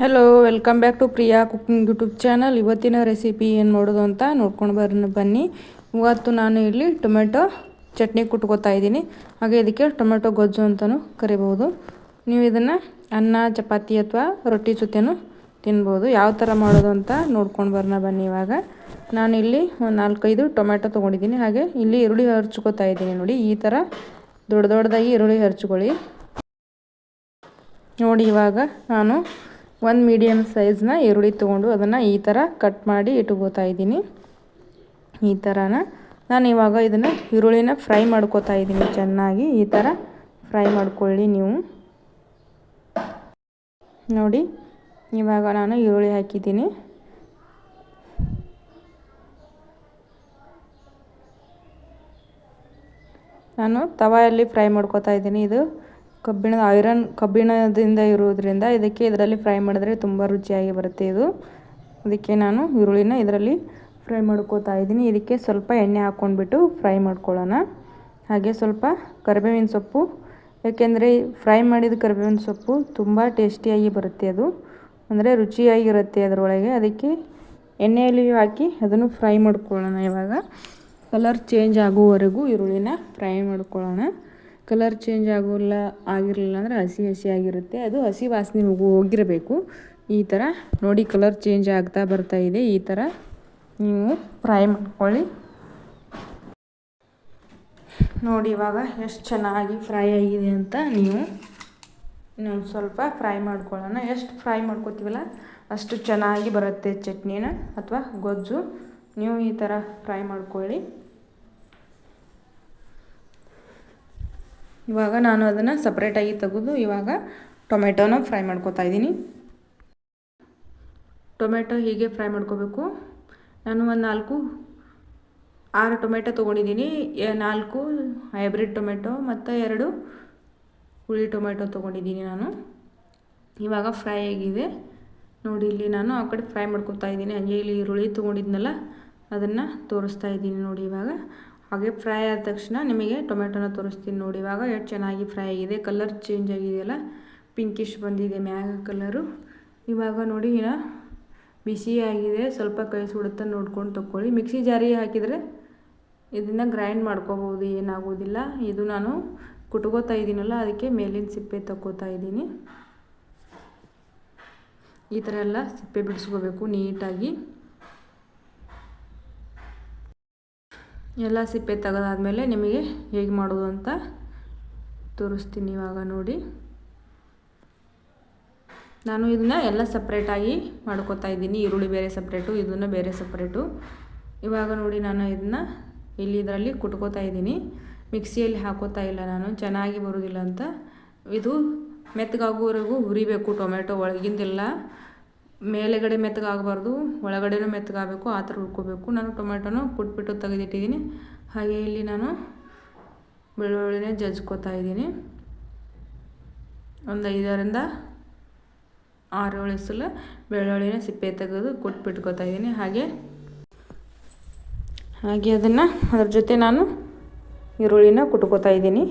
Hello welcome back to Priya cooking YouTube channel ಇವತ್ತಿನ recipe ಏನು ಮಾಡೋದು ಅಂತ ನೋಡ್ಕೊಂಡು ಬರೋಣ ಬನ್ನಿ. ಇವತ್ತು ನಾನು ಇಲ್ಲಿ ಟೊಮೆಟೊ ಚಟ್ನಿ ಕುಟ್ಕೋತಾ ಇದ್ದೀನಿ. ಹಾಗೆ ಇದಕ್ಕೆ ಟೊಮೆಟೊ ಗೊಜ್ಜು ಅಂತಲೂ ಕರಿಬೋದು ನೀವು ಇದನ್ನು ಅನ್ನ, ಚಪಾತಿ ಅಥವಾ ರೊಟ್ಟಿ ಜೊತೆನೂ ತಿನ್ಬೋದು. ಯಾವ ಥರ ಮಾಡೋದು ಅಂತ ನೋಡ್ಕೊಂಡು ಬರೋಣ ಬನ್ನಿ ಇವಾಗ. ನಾನು ಇಲ್ಲಿ ಒಂದು ನಾಲ್ಕೈದು ಟೊಮೆಟೊ ತೊಗೊಂಡಿದ್ದೀನಿ. ಹಾಗೆ ಇಲ್ಲಿ ಈರುಳ್ಳಿ ಹರ್ಚ್ಕೋತಾ ಇದ್ದೀನಿ ನೋಡಿ. ಈ ಥರ ದೊಡ್ಡ ದೊಡ್ಡದಾಗಿ ಈರುಳ್ಳಿ ಹರ್ಚ್ಕೊಳ್ಳಿ. ನೋಡಿ ಇವಾಗ ನಾನು ಒಂದು ಮೀಡಿಯಮ್ ಸೈಜ್ನ ಈರುಳ್ಳಿ ತೊಗೊಂಡು ಅದನ್ನು ಈ ಥರ ಕಟ್ ಮಾಡಿ ಇಟ್ಕೋತಾ ಇದ್ದೀನಿ. ಈ ಥರನ ನಾನು ಇವಾಗ ಇದನ್ನು ಈರುಳ್ಳಿನ ಫ್ರೈ ಮಾಡ್ಕೋತಾ ಇದ್ದೀನಿ ಚೆನ್ನಾಗಿ. ಈ ಥರ ಫ್ರೈ ಮಾಡ್ಕೊಳ್ಳಿ ನೀವು. ನೋಡಿ, ಇವಾಗ ನಾನು ಈರುಳ್ಳಿ ಹಾಕಿದ್ದೀನಿ. ನಾನು ತವಾಯಲ್ಲಿ ಫ್ರೈ ಮಾಡ್ಕೋತಾ ಇದ್ದೀನಿ ಇದು. ಕಬ್ಬಿಣದ ಐರನ್ ಕಬ್ಬಿಣದಿಂದ ಇರುವುದರಿಂದ ಇದಕ್ಕೆ ಇದರಲ್ಲಿ ಫ್ರೈ ಮಾಡಿದ್ರೆ ತುಂಬ ರುಚಿಯಾಗಿ ಬರುತ್ತೆ ಇದು. ಅದಕ್ಕೆ ನಾನು ಈರುಳ್ಳಿನ ಇದರಲ್ಲಿ ಫ್ರೈ ಮಾಡ್ಕೋತಾ ಇದ್ದೀನಿ. ಇದಕ್ಕೆ ಸ್ವಲ್ಪ ಎಣ್ಣೆ ಹಾಕ್ಕೊಂಡ್ಬಿಟ್ಟು ಫ್ರೈ ಮಾಡ್ಕೊಳ್ಳೋಣ. ಹಾಗೆ ಸ್ವಲ್ಪ ಕರಿಬೇವಿನ ಸೊಪ್ಪು. ಯಾಕೆಂದರೆ ಫ್ರೈ ಮಾಡಿದ ಕರಿಬೇವಿನ ಸೊಪ್ಪು ತುಂಬ ಟೇಸ್ಟಿಯಾಗಿ ಬರುತ್ತೆ ಅದು. ಅಂದರೆ ರುಚಿಯಾಗಿರುತ್ತೆ ಅದರೊಳಗೆ. ಅದಕ್ಕೆ ಎಣ್ಣೆಯಲ್ಲಿ ಹಾಕಿ ಅದನ್ನು ಫ್ರೈ ಮಾಡ್ಕೊಳ್ಳೋಣ ಇವಾಗ. ಕಲರ್ ಚೇಂಜ್ ಆಗುವವರೆಗೂ ಈರುಳ್ಳಿನ ಫ್ರೈ ಮಾಡ್ಕೊಳ್ಳೋಣ. ಕಲರ್ ಚೇಂಜ್ ಆಗೋಲ್ಲ, ಆಗಿರಲಿಲ್ಲ ಅಂದರೆ ಹಸಿ ಹಸಿ ಆಗಿರುತ್ತೆ. ಅದು ಹಸಿ ವಾಸನೆ ಹೋಗಿ ಹೋಗಿರಬೇಕು. ಈ ಥರ ನೋಡಿ ಕಲರ್ ಚೇಂಜ್ ಆಗ್ತಾ ಬರ್ತಾ ಇದೆ. ಈ ಥರ ನೀವು ಫ್ರೈ ಮಾಡ್ಕೊಳ್ಳಿ. ನೋಡಿ ಇವಾಗ ಎಷ್ಟು ಚೆನ್ನಾಗಿ ಫ್ರೈ ಆಗಿದೆ ಅಂತ ನೀವು ಇನ್ನೊಂದು ಸ್ವಲ್ಪ ಫ್ರೈ ಮಾಡ್ಕೊಳ್ಳೋಣ. ಎಷ್ಟು ಫ್ರೈ ಮಾಡ್ಕೋತೀವಲ್ಲ, ಅಷ್ಟು ಚೆನ್ನಾಗಿ ಬರುತ್ತೆ ಚಟ್ನಿನ ಅಥವಾ ಗೊಜ್ಜು. ನೀವು ಈ ಥರ ಫ್ರೈ ಮಾಡ್ಕೊಳ್ಳಿ. ಇವಾಗ ನಾನು ಅದನ್ನು ಸಪ್ರೇಟಾಗಿ ತೆಗೆದು ಇವಾಗ ಟೊಮೆಟೊನ ಫ್ರೈ ಮಾಡ್ಕೋತಾ ಇದ್ದೀನಿ. ಟೊಮೆಟೊ ಹೀಗೆ ಫ್ರೈ ಮಾಡ್ಕೋಬೇಕು. ನಾನು ಒಂದು ನಾಲ್ಕು, ಆರು ಟೊಮೆಟೊ ತೊಗೊಂಡಿದ್ದೀನಿ. ನಾಲ್ಕು ಹೈಬ್ರಿಡ್ ಟೊಮೆಟೊ ಮತ್ತು ಎರಡು ಹುಳಿ ಟೊಮೆಟೊ ತೊಗೊಂಡಿದ್ದೀನಿ ನಾನು. ಇವಾಗ ಫ್ರೈ ಆಗಿದೆ ನೋಡಿ, ಇಲ್ಲಿ ನಾನು ಆ ಕಡೆ ಫ್ರೈ ಮಾಡ್ಕೊತಾ ಇದ್ದೀನಿ. ಹಂಗೆ ಇಲ್ಲಿ ಈರುಳ್ಳಿ ತೊಗೊಂಡಿದ್ನಲ್ಲ, ಅದನ್ನು ತೋರಿಸ್ತಾ ಇದ್ದೀನಿ ನೋಡಿ ಇವಾಗ. ಹಾಗೆ ಫ್ರೈ ಆದ ತಕ್ಷಣ ನಿಮಗೆ ಟೊಮೆಟೊನ ತೋರಿಸ್ತೀನಿ ನೋಡಿ. ಇವಾಗ ಎಷ್ಟು ಚೆನ್ನಾಗಿ ಫ್ರೈ ಆಗಿದೆ. ಕಲರ್ ಚೇಂಜ್ ಆಗಿದೆಯಲ್ಲ? ಪಿಂಕಿಶ್ ಬಂದಿದೆ ಮ್ಯಾಗ ಕಲರು. ಇವಾಗ ನೋಡಿ ಇನ್ನು ಬಿಸಿ ಆಗಿದೆ. ಸ್ವಲ್ಪ ಕೈ ಸುಡುತ್ತಾ ನೋಡ್ಕೊಂಡು ತೊಗೊಳ್ಳಿ ಮಿಕ್ಸಿ ಜಾರಿ ಹಾಕಿದರೆ ಇದನ್ನು ಗ್ರೈಂಡ್ ಮಾಡ್ಕೋಬೋದು. ಏನಾಗೋದಿಲ್ಲ. ಇದು ನಾನು ಕುಟ್ಕೋತಾ ಇದ್ದೀನಲ್ಲ, ಅದಕ್ಕೆ ಮೇಲಿನ ಸಿಪ್ಪೆ ತಕ್ಕೋತಾ ಇದ್ದೀನಿ. ಈ ಥರ ಎಲ್ಲ ಸಿಪ್ಪೆ ಬಿಡಿಸ್ಕೋಬೇಕು ನೀಟಾಗಿ. ಎಲ್ಲ ಸಿಪ್ಪೆ ತೆಗೆದಾದ್ಮೇಲೆ ನಿಮಗೆ ಹೇಗೆ ಮಾಡೋದು ಅಂತ ತೋರಿಸ್ತೀನಿ ಇವಾಗ ನೋಡಿ. ನಾನು ಇದನ್ನ ಎಲ್ಲ ಸಪ್ರೇಟಾಗಿ ಮಾಡ್ಕೋತಾ ಇದ್ದೀನಿ. ಈರುಳ್ಳಿ ಬೇರೆ ಸಪ್ರೇಟು ಇದನ್ನು ಬೇರೆ ಸಪ್ರೇಟು ಇವಾಗ ನೋಡಿ ನಾನು ಇದನ್ನ ಇಲ್ಲಿ ಇದರಲ್ಲಿ ಕುಟ್ಕೋತಾ ಇದ್ದೀನಿ. ಮಿಕ್ಸಿಯಲ್ಲಿ ಹಾಕೋತಾ ಇಲ್ಲ ನಾನು, ಚೆನ್ನಾಗಿ ಬರೋದಿಲ್ಲ ಅಂತ. ಇದು ಮೆತ್ತಗಾಗೋವರೆಗೂ ಹುರಿಬೇಕು ಟೊಮೆಟೊ ಒಳಗಿಂದೆಲ್ಲ. ಮೇಲೆಗಡೆ ಮೆತ್ತಗಾಗಬಾರ್ದು, ಒಳಗಡೆನೂ ಮೆತ್ತಗಾಗಬೇಕು, ಆ ಥರ ಹುರ್ಕೋಬೇಕು. ನಾನು ಟೊಮೆಟೊನ ಕುಟ್ಬಿಟ್ಟು ತೆಗೆದಿಟ್ಟಿದ್ದೀನಿ. ಹಾಗೆ ಇಲ್ಲಿ ನಾನು ಬೆಳ್ಳುಳ್ಳಿನೇ ಜಜ್ಕೋತಾ ಇದ್ದೀನಿ. ಒಂದು ಐದರಿಂದ ಆರು ಏಳು ಸಲ ಬೆಳ್ಳುಳ್ಳಿನ ಸಿಪ್ಪೆ ತೆಗೆದು ಕುಟ್ಬಿಟ್ಕೋತಾ ಇದ್ದೀನಿ. ಹಾಗೆ ಹಾಗೆ ಅದನ್ನು ಅದ್ರ ಜೊತೆ ನಾನು ಈರುಳ್ಳಿನ ಕುಟ್ಕೋತಾ ಇದ್ದೀನಿ.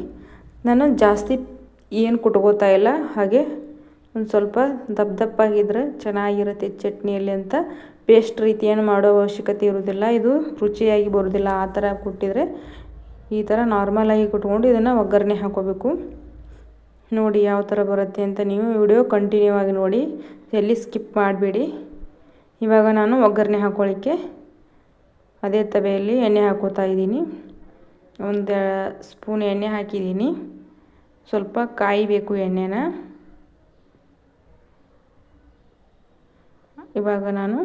ನಾನು ಜಾಸ್ತಿ ಏನು ಕುಟ್ಕೋತಾ ಇಲ್ಲ, ಹಾಗೆ ಒಂದು ಸ್ವಲ್ಪ ದಪ್ಪ ದಪ್ಪಾಗಿದ್ದರೆ ಚೆನ್ನಾಗಿರುತ್ತೆ ಚಟ್ನಿಯಲ್ಲಿ ಅಂತ. ಪೇಸ್ಟ್ ರೀತಿಯನ್ನು ಮಾಡೋ ಅವಶ್ಯಕತೆ ಇರೋದಿಲ್ಲ ಇದು ರುಚಿಯಾಗಿ ಬರೋದಿಲ್ಲ ಆ ಥರ ಕೊಟ್ಟಿದ್ರೆ ಈ ಥರ ನಾರ್ಮಲಾಗಿ ಕುಟ್ಕೊಂಡು ಇದನ್ನು ಒಗ್ಗರಣೆ ಹಾಕೋಬೇಕು. ನೋಡಿ ಯಾವ ಥರ ಬರುತ್ತೆ ಅಂತ ನೀವು ವಿಡಿಯೋ ಕಂಟಿನ್ಯೂ ಆಗಿ ನೋಡಿ. ಎಲ್ಲಿ ಸ್ಕಿಪ್ ಮಾಡಬೇಡಿ. ಇವಾಗ ನಾನು ಒಗ್ಗರಣೆ ಹಾಕೊಳ್ಳಿಕ್ಕೆ ಅದೇ ತವೆಯಲ್ಲಿ ಎಣ್ಣೆ ಹಾಕೋತಾ ಇದ್ದೀನಿ. ಒಂದು ಸ್ಪೂನ್ ಎಣ್ಣೆ ಹಾಕಿದ್ದೀನಿ. ಸ್ವಲ್ಪ ಕಾಯಬೇಕು ಎಣ್ಣೆನ. ಇವಾಗ ನಾನು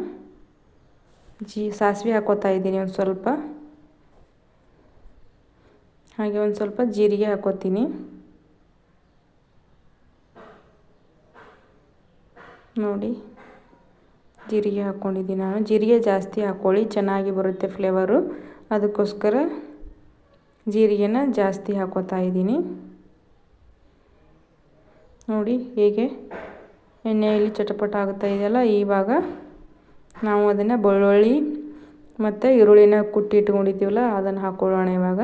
ಜೀ ಸಾಸಿವೆ ಹಾಕೋತಾ ಇದ್ದೀನಿ ಒಂದು ಸ್ವಲ್ಪ. ಹಾಗೆ ಒಂದು ಸ್ವಲ್ಪ ಜೀರಿಗೆ ಹಾಕೋತೀನಿ. ನೋಡಿ, ಜೀರಿಗೆ ಹಾಕ್ಕೊಂಡಿದ್ದೀನಿ ನಾನು. ಜೀರಿಗೆ ಜಾಸ್ತಿ ಹಾಕ್ಕೊಳ್ಳಿ ಚೆನ್ನಾಗಿ ಬರುತ್ತೆ ಫ್ಲೇವರು. ಅದಕ್ಕೋಸ್ಕರ ಜೀರಿಗೆನ ಜಾಸ್ತಿ ಹಾಕೋತಾ ಇದ್ದೀನಿ. ನೋಡಿ, ಹೇಗೆ ಎಣ್ಣೆಯಲ್ಲಿ ಚಟಪಟ ಆಗ್ತಾ ಇದೆಯಲ್ಲ ಇವಾಗ ನಾವು ಅದನ್ನು ಬೆಳ್ಳುಳ್ಳಿ ಮತ್ತು ಈರುಳ್ಳಿನ ಕುಟ್ಟಿ ಇಟ್ಕೊಂಡಿದ್ದೀವಲ್ಲ, ಅದನ್ನು ಹಾಕ್ಕೊಳ್ಳೋಣ ಇವಾಗ.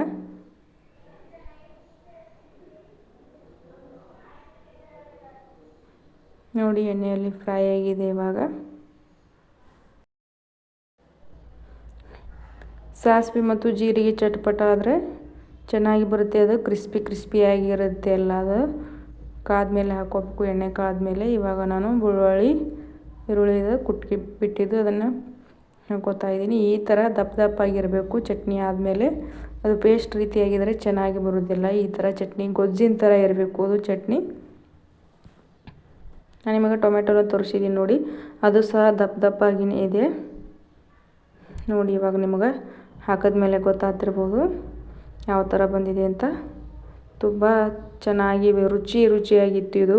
ನೋಡಿ ಎಣ್ಣೆಯಲ್ಲಿ ಫ್ರೈ ಆಗಿದೆ ಇವಾಗ. ಸಾಸಿವೆ ಮತ್ತು ಜೀರಿಗೆ ಚಟಪಟ ಆದರೆ ಚೆನ್ನಾಗಿ ಬರುತ್ತೆ ಅದು, ಕ್ರಿಸ್ಪಿ ಕ್ರಿಸ್ಪಿಯಾಗಿರುತ್ತೆ ಎಲ್ಲ ಅದು. ಕಾದ್ಮೇಲೆ ಹಾಕೋಬೇಕು ಎಣ್ಣೆ ಕಾದ್ಮೇಲೆ. ಇವಾಗ ನಾನು ಬೆಳ್ಳುಳ್ಳಿ ಈರುಳ್ಳಿದು ಕುಟ್ಕಿ ಬಿಟ್ಟಿದ್ದು ಅದನ್ನು ಹಾಕೋತಾ ಇದ್ದೀನಿ. ಈ ಥರ ದಪ್ಪ ದಪ್ಪ ಆಗಿರಬೇಕು ಚಟ್ನಿ ಆದಮೇಲೆ. ಅದು ಪೇಸ್ಟ್ ರೀತಿಯಾಗಿದ್ದರೆ ಚೆನ್ನಾಗಿ ಬರೋದಿಲ್ಲ. ಈ ಥರ ಚಟ್ನಿ, ಗೊಜ್ಜಿನ ಥರ ಇರಬೇಕು ಅದು ಚಟ್ನಿ. ನಾನು ನಿಮಗೆ ಟೊಮೆಟೊನ ತೋರಿಸಿದ್ದೀನಿ ನೋಡಿ. ಅದು ಸಹ ದಪ್ಪ ದಪ್ಪಾಗಿನೇ ಇದೆ. ನೋಡಿ ಇವಾಗ ನಿಮಗೆ ಹಾಕಿದ್ಮೇಲೆ ಗೊತ್ತಾಗ್ತಿರ್ಬೋದು. ಯಾವ ಥರ ಬಂದಿದೆ ಅಂತ. ತುಂಬ ಚೆನ್ನಾಗಿ ರುಚಿ ರುಚಿಯಾಗಿತ್ತು ಇದು.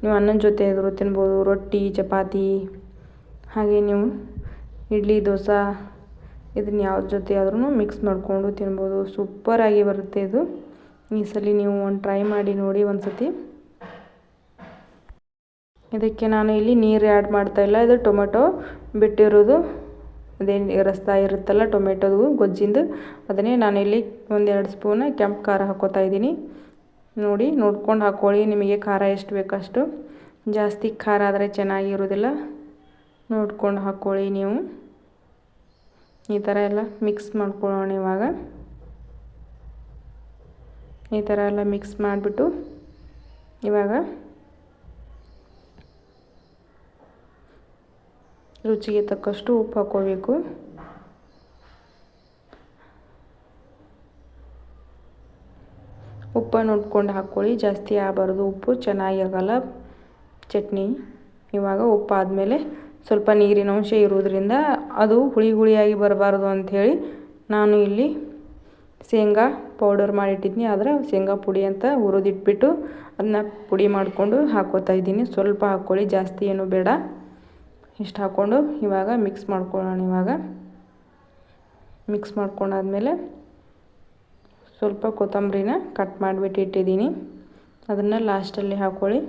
ನೀವು ಅನ್ನದ ಜೊತೆ ಆದರೂ ತಿನ್ಬೋದು, ರೊಟ್ಟಿ, ಚಪಾತಿ, ಹಾಗೆ ನೀವು ಇಡ್ಲಿ, ದೋಸೆ, ಇದನ್ನ ಯಾವ ಜೊತೆ ಆದ್ರೂ ಮಿಕ್ಸ್ ಮಾಡಿಕೊಂಡು ತಿನ್ಬೋದು. ಸೂಪರಾಗಿ ಬರುತ್ತೆ ಇದು. ಈ ಸಲ ನೀವು ಒಂದು ಟ್ರೈ ಮಾಡಿ ನೋಡಿ ಒಂದು ಸತಿ ಇದಕ್ಕೆ ನಾನು ಇಲ್ಲಿ ನೀರು ಆ್ಯಡ್ ಮಾಡ್ತಾಯಿಲ್ಲ ಇದು ಟೊಮೆಟೊ ಬಿಟ್ಟಿರೋದು. ಅದೇನು ರಸ್ತಾ ಇರುತ್ತಲ್ಲ ಟೊಮೆಟೊದು ಗೊಜ್ಜಿಂದು. ಅದನ್ನೇ ನಾನಿಲ್ಲಿ ಒಂದೆರಡು ಸ್ಪೂನ್ ಕೆಂಪು ಖಾರ ಹಾಕೋತಾ ಇದ್ದೀನಿ. ನೋಡಿ, ನೋಡ್ಕೊಂಡು ಹಾಕ್ಕೊಳ್ಳಿ ನಿಮಗೆ ಖಾರ ಎಷ್ಟು ಬೇಕಷ್ಟು. ಜಾಸ್ತಿ ಖಾರ ಆದರೆ ಚೆನ್ನಾಗಿರೋದಿಲ್ಲ. ನೋಡ್ಕೊಂಡು ಹಾಕ್ಕೊಳ್ಳಿ ನೀವು. ಈ ಥರ ಎಲ್ಲ ಮಿಕ್ಸ್ ಮಾಡ್ಕೊಳ್ಳೋಣ ಇವಾಗ. ಈ ಥರ ಎಲ್ಲ ಮಿಕ್ಸ್ ಮಾಡಿಬಿಟ್ಟು ಇವಾಗ ರುಚಿಗೆ ತಕ್ಕಷ್ಟು ಉಪ್ಪು ಹಾಕ್ಕೋಬೇಕು. ಉಪ್ಪನ್ನು ನೋಡ್ಕೊಂಡು ಹಾಕ್ಕೊಳ್ಳಿ. ಜಾಸ್ತಿ ಆಗಬಾರ್ದು ಉಪ್ಪು. ಚೆನ್ನಾಗಿ ಆಗಲ್ಲ ಚಟ್ನಿ. ಇವಾಗ ಉಪ್ಪು ಆದಮೇಲೆ ಸ್ವಲ್ಪ ನೀರಿನ ಅಂಶ ಇರೋದ್ರಿಂದ ಅದು ಹುಳಿ ಹುಳಿಯಾಗಿ ಬರಬಾರ್ದು ಅಂಥೇಳಿ ನಾನು ಇಲ್ಲಿ ಶೇಂಗಾ ಪೌಡರ್ ಮಾಡಿಟ್ಟಿದ್ದೀನಿ. ಆದರೆ ಶೇಂಗಾ ಪುಡಿ ಅಂತ ಹುರಿದಿಟ್ಬಿಟ್ಟು ಅದನ್ನ ಪುಡಿ ಮಾಡಿಕೊಂಡು ಹಾಕೋತಾ ಇದ್ದೀನಿ. ಸ್ವಲ್ಪ ಹಾಕ್ಕೊಳ್ಳಿ. ಜಾಸ್ತಿ ಏನು ಬೇಡ. ಇಷ್ಟು ಹಾಕ್ಕೊಂಡು ಇವಾಗ ಮಿಕ್ಸ್ ಮಾಡ್ಕೊಳ್ಳೋಣ ಇವಾಗ. ಮಿಕ್ಸ್ ಮಾಡ್ಕೊಂಡಾದ್ಮೇಲೆ ಸ್ವಲ್ಪ ಕೊತ್ತಂಬರಿನ ಕಟ್ ಮಾಡಿಬಿಟ್ಟು ಇಟ್ಟಿದ್ದೀನಿ. ಅದನ್ನು ಲಾಸ್ಟಲ್ಲಿ ಹಾಕ್ಕೊಳ್ಳಿ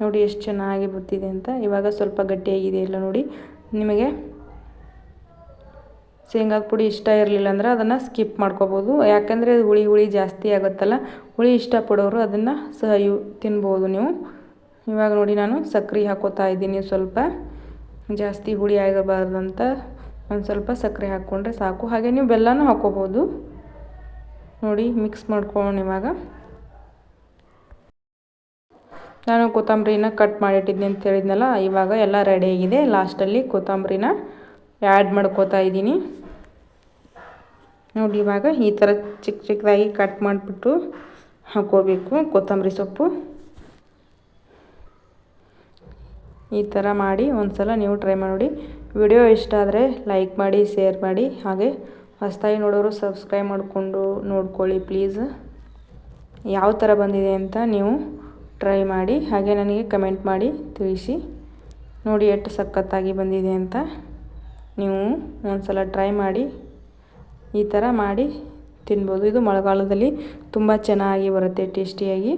ನೋಡಿ ಎಷ್ಟು ಚೆನ್ನಾಗಿ ಬರ್ತಿದೆ ಅಂತ. ಇವಾಗ ಸ್ವಲ್ಪ ಗಟ್ಟಿಯಾಗಿದೆ ಇಲ್ಲ ನೋಡಿ. ನಿಮಗೆ ಶೇಂಗಾದ ಪುಡಿ ಇಷ್ಟ ಇರಲಿಲ್ಲ ಅಂದ್ರೆ ಅದನ್ನು ಸ್ಕಿಪ್ ಮಾಡ್ಕೋಬೋದು. ಯಾಕಂದರೆ ಹುಳಿ ಹುಳಿ ಜಾಸ್ತಿ ಆಗುತ್ತಲ್ಲ. ಹುಳಿ ಇಷ್ಟಪಡೋರು ಅದನ್ನು ಸಹ ಯು ತಿನ್ಬೋದು ನೀವು. ಇವಾಗ ನೋಡಿ ನಾನು ಸಕ್ಕರೆ ಹಾಕೋತಾ ಇದ್ದೀನಿ ಸ್ವಲ್ಪ. ಜಾಸ್ತಿ ಹುಳಿ ಆಗಬಾರ್ದಂತ ಒಂದು ಸ್ವಲ್ಪ ಸಕ್ಕರೆ ಹಾಕ್ಕೊಂಡ್ರೆ ಸಾಕು. ಹಾಗೆ ನೀವು ಬೆಲ್ಲನೂ ಹಾಕ್ಕೋಬೋದು. ನೋಡಿ ಮಿಕ್ಸ್ ಮಾಡ್ಕೊಳ್ಳೋಣ ಇವಾಗ. ನಾನು ಕೊತ್ತಂಬರಿನ ಕಟ್ ಮಾಡಿಟ್ಟಿದ್ದೀನಿ ಅಂತ ಹೇಳಿದ್ನಲ್ಲ, ಇವಾಗ ಎಲ್ಲ ರೆಡಿಯಾಗಿದೆ ಲಾಸ್ಟಲ್ಲಿ ಕೊತ್ತಂಬರಿನ ಆ್ಯಡ್ ಮಾಡ್ಕೋತಾ ಇದ್ದೀನಿ. ನೋಡಿ, ಇವಾಗ ಈ ಥರ ಚಿಕ್ಕ ಚಿಕ್ಕದಾಗಿ ಕಟ್ ಮಾಡಿಬಿಟ್ಟು ಹಾಕೋಬೇಕು ಕೊತ್ತಂಬರಿ ಸೊಪ್ಪು. ಈ ಥರ ಮಾಡಿ ಒಂದು ಸಲ ನೀವು ಟ್ರೈ ಮಾಡಿ. ವಿಡಿಯೋ ಇಷ್ಟ ಆದರೆ ಲೈಕ್ ಮಾಡಿ ಶೇರ್ ಮಾಡಿ, ಹಾಗೆ ಹೊಸ್ತಾಗಿ ನೋಡೋರು ಸಬ್ಸ್ಕ್ರೈಬ್ ಮಾಡಿಕೊಂಡು ನೋಡ್ಕೊಳ್ಳಿ ಪ್ಲೀಸ್ ಯಾವ ಥರ ಬಂದಿದೆ ಅಂತ ನೀವು ಟ್ರೈ ಮಾಡಿ, ಹಾಗೆ ನನಗೆ ಕಮೆಂಟ್ ಮಾಡಿ ತಿಳಿಸಿ. ನೋಡಿ ಎಷ್ಟು ಸಖತ್ತಾಗಿ ಬಂದಿದೆ ಅಂತ ನೀವು ಒಂದು ಸಲ ಟ್ರೈ ಮಾಡಿ, ಈ ಥರ ಮಾಡಿ ತಿನ್ಬೋದು. ಇದು ಮಳೆಗಾಲದಲ್ಲಿ ತುಂಬ ಚೆನ್ನಾಗಿ ಬರುತ್ತೆ ಟೇಸ್ಟಿಯಾಗಿ